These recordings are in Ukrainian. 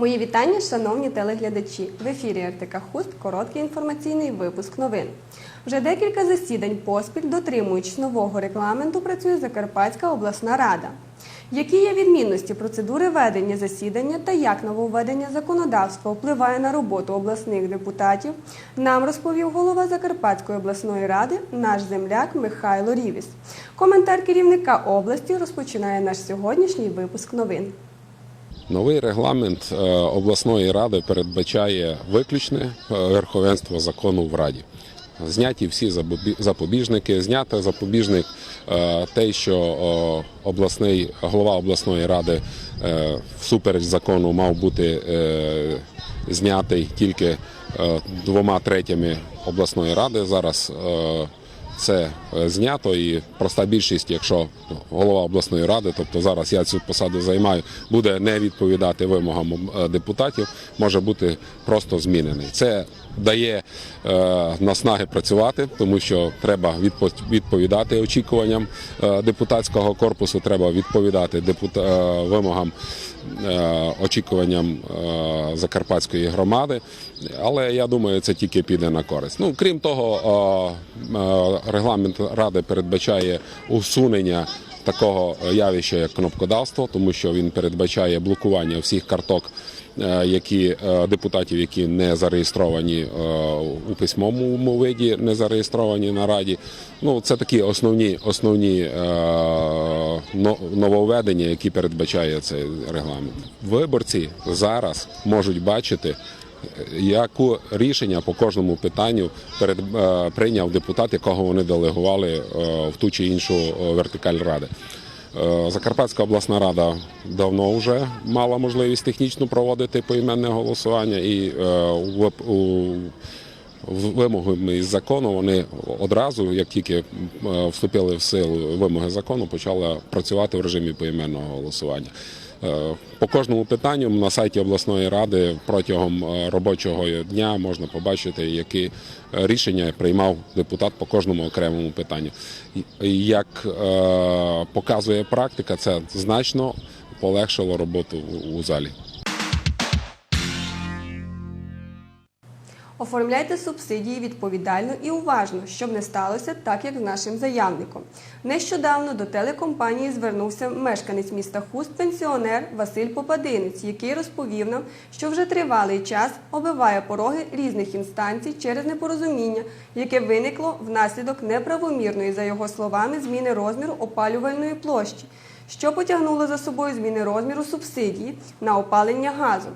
Мої вітання, шановні телеглядачі. В ефірі РТК Хуст короткий інформаційний випуск новин. Вже декілька засідань поспіль, дотримуючись нового регламенту, працює Закарпатська обласна рада. Які є відмінності процедури ведення засідання та як нововведення законодавства впливає на роботу обласних депутатів, нам розповів голова Закарпатської обласної ради, наш земляк Михайло Рівіс. Коментар керівника області розпочинає наш сьогоднішній випуск новин. Новий регламент е, обласної ради передбачає виключне е, верховенство закону в раді. Зняті всі запобіжники, знято запобіжник те, що обласний голова обласної ради е, всупереч закону мав бути знятий тільки двома третями обласної ради. Зараз це е, знято і проста більшість, якщо голова обласної ради, тобто зараз я цю посаду займаю, буде не відповідати вимогам е, депутатів, може бути просто змінений. Це дає е, наснаги працювати, тому що треба відпо- відповідати очікуванням е, депутатського корпусу, треба відповідати е, вимогам. Очікуванням закарпатської громади, але я думаю, це тільки піде на користь. Ну крім того, регламент ради передбачає усунення такого явища, як кнопкодавство, тому що він передбачає блокування всіх карток, які е, депутатів, які не зареєстровані е, у письмовому виді, не зареєстровані на раді. Ну це такі основні основні е, нововведення, які передбачає цей регламент. Виборці зараз можуть бачити яку рішення по кожному питанню перед, е, прийняв депутат, якого вони делегували е, в ту чи іншу е, вертикаль ради. Е, Закарпатська обласна рада давно вже мала можливість технічно проводити поіменне голосування і е, у, вимогами із закону вони одразу, як тільки е, вступили в силу вимоги закону, почали працювати в режимі поіменного голосування. Е, По кожному питанню на сайті обласної ради протягом е, робочого дня можна побачити, які е, рішення приймав депутат по кожному окремому питанню. Як показує практика, це значно полегшило роботу у залі. Оформляйте субсидії відповідально і уважно, щоб не сталося так, як з нашим заявником. Нещодавно до телекомпанії звернувся мешканець міста Хуст, пенсіонер Василь Попадинець, який розповів нам, що вже тривалий час оббиває пороги різних інстанцій через непорозуміння, яке виникло внаслідок неправомірної, за його словами, зміни розміру опалювальної площі що потягнуло за собою зміни розміру субсидії на опалення газом.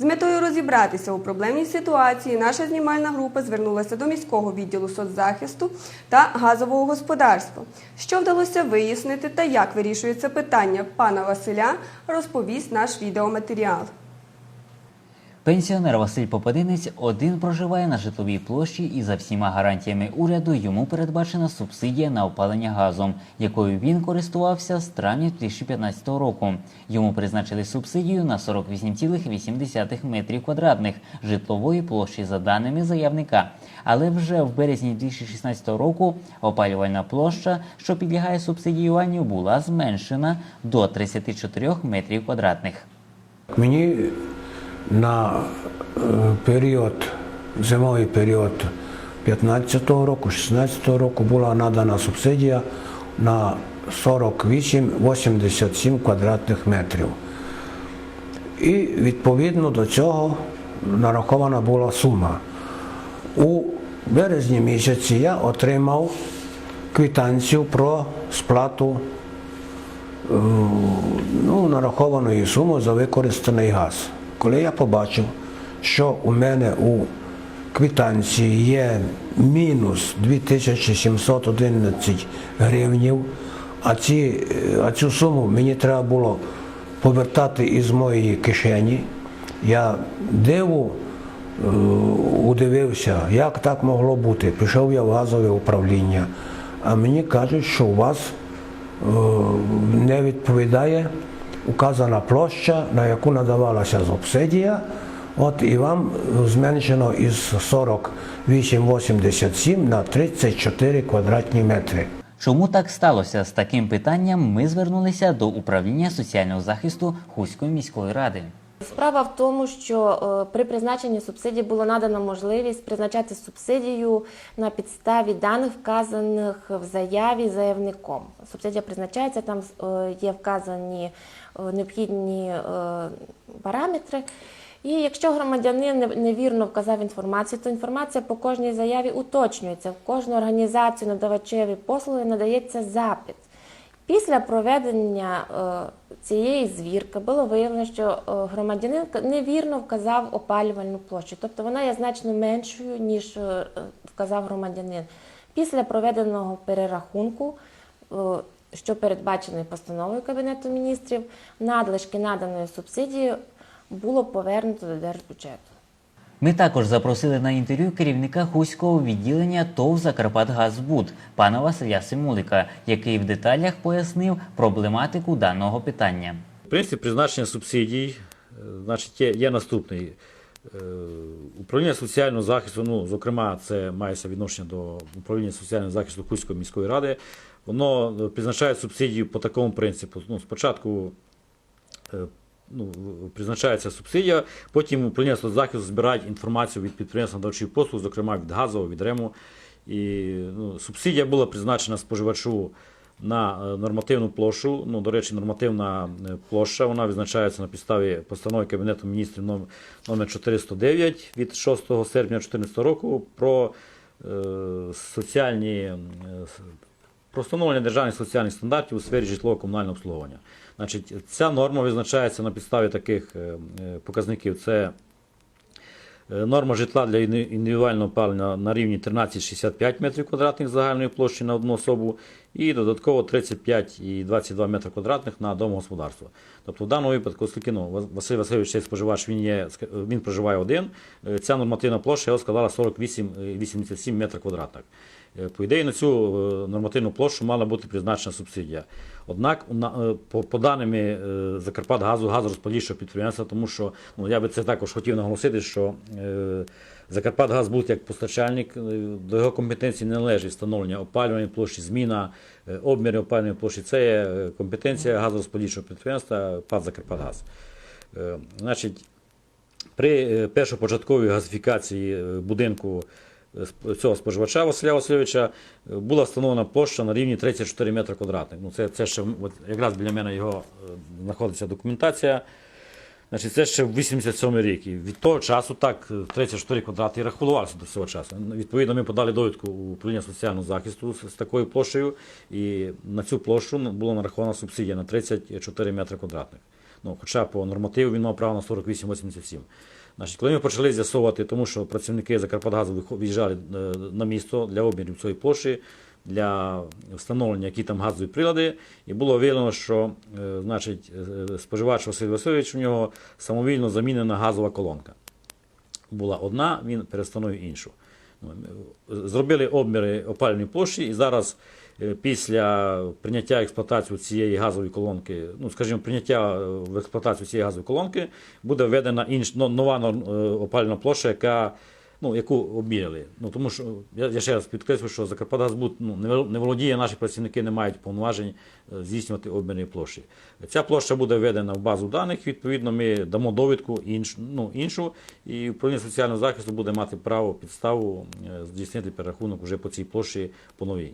З метою розібратися у проблемній ситуації наша знімальна група звернулася до міського відділу соцзахисту та газового господарства. Що вдалося вияснити та як вирішується питання пана Василя, розповість наш відеоматеріал. Пенсіонер Василь Попадинець один проживає на житловій площі і за всіма гарантіями уряду йому передбачена субсидія на опалення газом, якою він користувався з травня 2015 року. Йому призначили субсидію на 48,8 метрів квадратних житлової площі за даними заявника. Але вже в березні 2016 року опалювальна площа, що підлягає субсидіюванню, була зменшена до 34 метрів квадратних. Мені на е, період, зимовий період 15-го року, 16-го року була надана субсидія на 48-87 квадратних метрів. І відповідно до цього нарахована була сума. У березні місяці я отримав квитанцію про сплату е, ну, нарахованої суми за використаний газ. Коли я побачив, що у мене у квитанції є мінус 2711 гривнів, а, ці, е, а цю суму мені треба було повертати із моєї кишені, я диву е, удивився, як так могло бути. Пішов я в газове управління, а мені кажуть, що у вас е, не відповідає указана площа, на яку надавалася субсидія. От і вам зменшено із 48,87 на 34 квадратні метри. Чому так сталося? З таким питанням ми звернулися до управління соціального захисту Хуської міської ради. Справа в тому, що е, при призначенні субсидій було надано можливість призначати субсидію на підставі даних, вказаних в заяві заявником. Субсидія призначається, там е, є вказані е, необхідні параметри. І якщо громадянин не- невірно вказав інформацію, то інформація по кожній заяві уточнюється. В кожну організацію надавачеві послуги надається запит. Після проведення е, цієї звірки було виявлено, що е, громадянин невірно вказав опалювальну площу, тобто вона є значно меншою, ніж е, вказав громадянин. Після проведеного перерахунку, що передбачений постановою Кабінету міністрів, надлишки наданої субсидії було повернуто до держбюджету. Ми також запросили на інтерв'ю керівника Хуського відділення ТОВ «Закарпатгазбуд» пана Василя Симулика, який в деталях пояснив проблематику даного питання. Принцип призначення субсидій е, значить, є, є наступний. Е, Управління соціального захисту, ну, зокрема, це мається відношення до управління соціального захисту Кузької міської ради. Воно е, призначає субсидію по такому принципу. Ну, спочатку ну, призначається субсидія, потім управління соцзахисту збирає інформацію від підприємств надавачів послуг, зокрема від газового, від РЕМу. І ну, субсидія була призначена споживачу на е, нормативну площу. Ну, до речі, нормативна е, площа вона визначається на підставі постанови Кабінету міністрів ном- номер 409 від 6 серпня 2014 року про е, соціальні е, про встановлення державних соціальних стандартів у сфері житлово-комунального обслуговування. Значить, ця норма визначається на підставі таких е, е, показників. Це Е, Норма житла для індивідуального опалення на рівні 13,65 метрів квадратних загальної площі на одну особу і додатково 35,22 метри квадратних на домогосподарство. Тобто в даному випадку, оскільки ну, Василь Васильович цей споживач, він, є, він проживає один, ця нормативна площа його складала 48,87 метрів квадратних. Е, По ідеї, на цю е, нормативну площу мала бути призначена субсидія. Однак, е, по, даними е, Закарпатгазу, газорозподільчого підприємства, тому що ну, я би це також хотів наголосити, що е, Закарпатгаз був як постачальник, е, до його компетенції не належить встановлення опалювальної площі, зміна е, обмірів опалювальної площі. Це є е, компетенція газорозподільчого підприємства ПАД Закарпатгаз. Е, Значить, при е, першопочатковій газифікації е, будинку е, цього споживача Василя Васильовича е, була встановлена площа на рівні 34 метри квадратних. Ну, це, це ще от, якраз біля мене його е, знаходиться документація. Значить, це ще в 87 рік. І від того часу так, е, 34 квадрати і рахувалося до цього часу. Ну, Відповідно, ми подали довідку у управління соціального захисту з, такою площею, і на цю площу була нарахована субсидія на 34 метри квадратних. Ну, хоча по нормативу він мав право на 48,87. Значить, коли ми почали з'ясовувати, тому що працівники Закарпатгазу виїжджали е, на місто для обмірів цієї площі, для встановлення, які там газові прилади, і було виявлено, що е, значить, е, споживач Василь Васильович у нього самовільно замінена газова колонка. Була одна, він перестановив іншу. Зробили обміри опалювальної площі, і зараз після прийняття експлуатацію цієї газової колонки, ну скажімо, прийняття е, в експлуатацію цієї газової колонки, буде введена інш, нова е, опалювальна площа, яка ну, яку обміряли. Ну, тому що я, ще раз підкреслюю, що Закарпатгазбуд ну, не вол- не володіє, наші працівники не мають повноважень е, здійснювати обмірні площі. Ця площа буде введена в базу даних, відповідно, ми дамо довідку інш, ну, іншу, і управління соціального захисту буде мати право підставу е, здійснити перерахунок вже по цій площі по новій.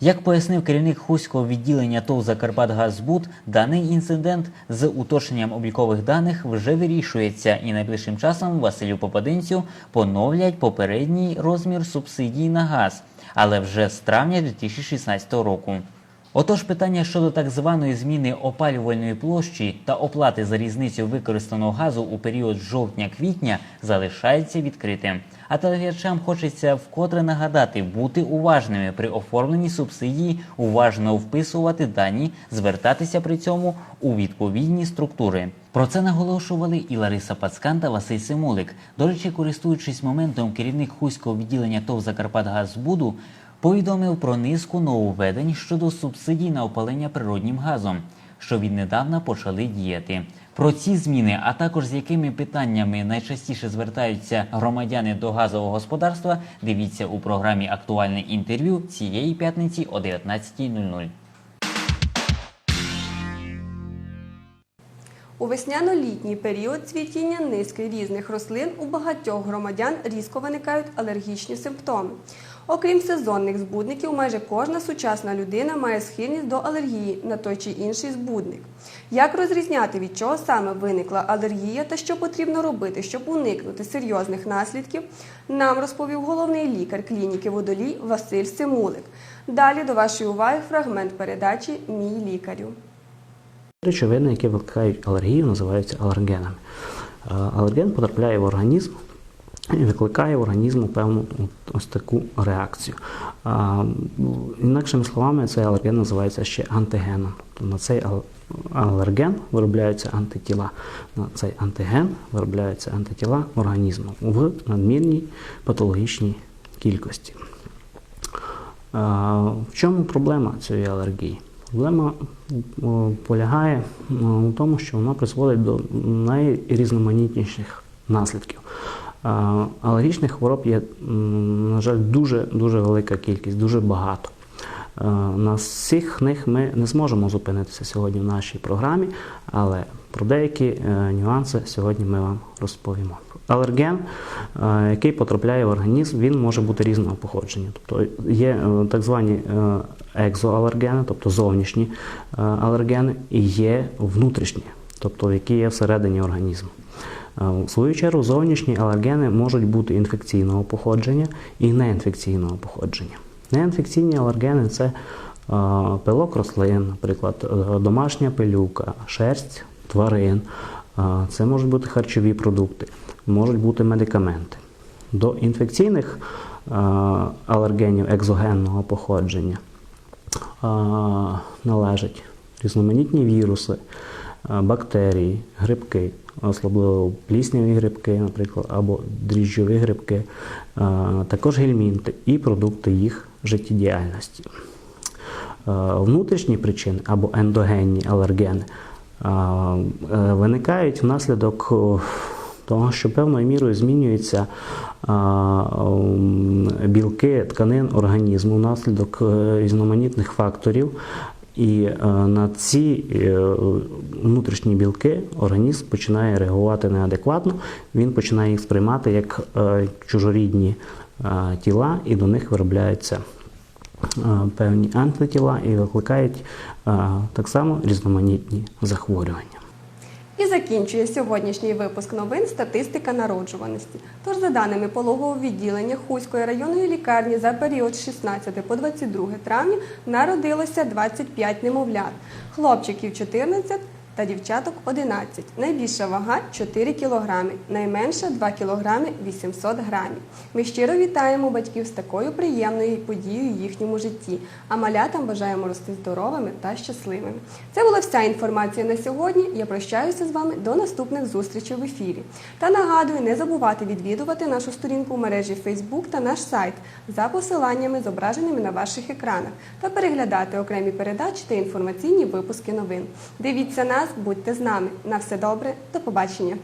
Як пояснив керівник Хуського відділення ТОВ «Закарпатгазбуд», даний інцидент з уточненням облікових даних вже вирішується і найближчим часом Василю Попадинцю поновлять попередній розмір субсидій на газ, але вже з травня 2016 року. Отож, питання щодо так званої зміни опалювальної площі та оплати за різницю використаного газу у період жовтня-квітня залишається відкритим. А телеглядачам хочеться вкотре нагадати бути уважними при оформленні субсидії, уважно вписувати дані, звертатися при цьому у відповідні структури. Про це наголошували і Лариса Пацкан та Василь Симулик. До речі, користуючись моментом, керівник Хуського відділення ТОВ «Закарпатгазбуду» повідомив про низку нововведень щодо субсидій на опалення природнім газом, що віднедавна почали діяти. Про ці зміни, а також з якими питаннями найчастіше звертаються громадяни до газового господарства, дивіться у програмі Актуальне інтерв'ю цієї п'ятниці о 19.00. У весняно-літній період цвітіння низки різних рослин у багатьох громадян різко виникають алергічні симптоми. Окрім сезонних збудників, майже кожна сучасна людина має схильність до алергії на той чи інший збудник. Як розрізняти, від чого саме виникла алергія та що потрібно робити, щоб уникнути серйозних наслідків, нам розповів головний лікар клініки водолій Василь Симулик. Далі до вашої уваги фрагмент передачі Мій лікарю. Речовини, які викликають алергію, називаються алергенами. Е, Алерген потрапляє в організм і викликає в організму певну ось таку реакцію. А, Інакшими словами, цей алерген називається ще антигеном. Тобто на цей алерген виробляються антитіла. На цей антиген виробляються антитіла організму в надмірній патологічній кількості. А, В чому проблема цієї алергії? Проблема полягає у тому, що вона призводить до найрізноманітніших наслідків. Алергічних хвороб є, на жаль, дуже, дуже велика кількість, дуже багато. На всіх них ми не зможемо зупинитися сьогодні в нашій програмі, але про деякі е, нюанси сьогодні ми вам розповімо. Алерген, е, який потрапляє в організм, він може бути різного походження. Тобто є е, так звані екзоалергени, тобто зовнішні алергени, і є внутрішні, тобто які є всередині організму. В свою чергу, зовнішні алергени можуть бути інфекційного походження і неінфекційного походження. Неінфекційні алергени це пилок рослин, наприклад, е, домашня пилюка, шерсть тварин, це можуть бути харчові продукти, можуть бути медикаменти. До інфекційних алергенів екзогенного походження належать різноманітні віруси, бактерії, грибки, особливо плісняві грибки, наприклад, або дріжджові грибки, е, також гельмінти і продукти їх життєдіяльності. Е, Внутрішні причини або ендогенні алергени е, виникають внаслідок того, що певною мірою змінюються білки тканин організму внаслідок різноманітних факторів. І е, на ці е, внутрішні білки організм починає реагувати неадекватно, він починає їх сприймати як е, чужорідні тіла, і до них виробляються певні антитіла і викликають так само різноманітні захворювання. І закінчує сьогоднішній випуск новин статистика народжуваності. Тож, за даними пологового відділення Хуської районної лікарні за період з 16 по 22 травня народилося 25 немовлят, хлопчиків 14 та дівчаток 11. Найбільша вага 4 кг, найменша 2 кг 800 грамів. Ми щиро вітаємо батьків з такою приємною подією в їхньому житті, а малятам бажаємо рости здоровими та щасливими. Це була вся інформація на сьогодні. Я прощаюся з вами до наступних зустрічей в ефірі. Та нагадую, не забувати відвідувати нашу сторінку в мережі Facebook та наш сайт за посиланнями, зображеними на ваших екранах, та переглядати окремі передачі та інформаційні випуски новин. Дивіться нас, будьте з нами. На все добре, до побачення.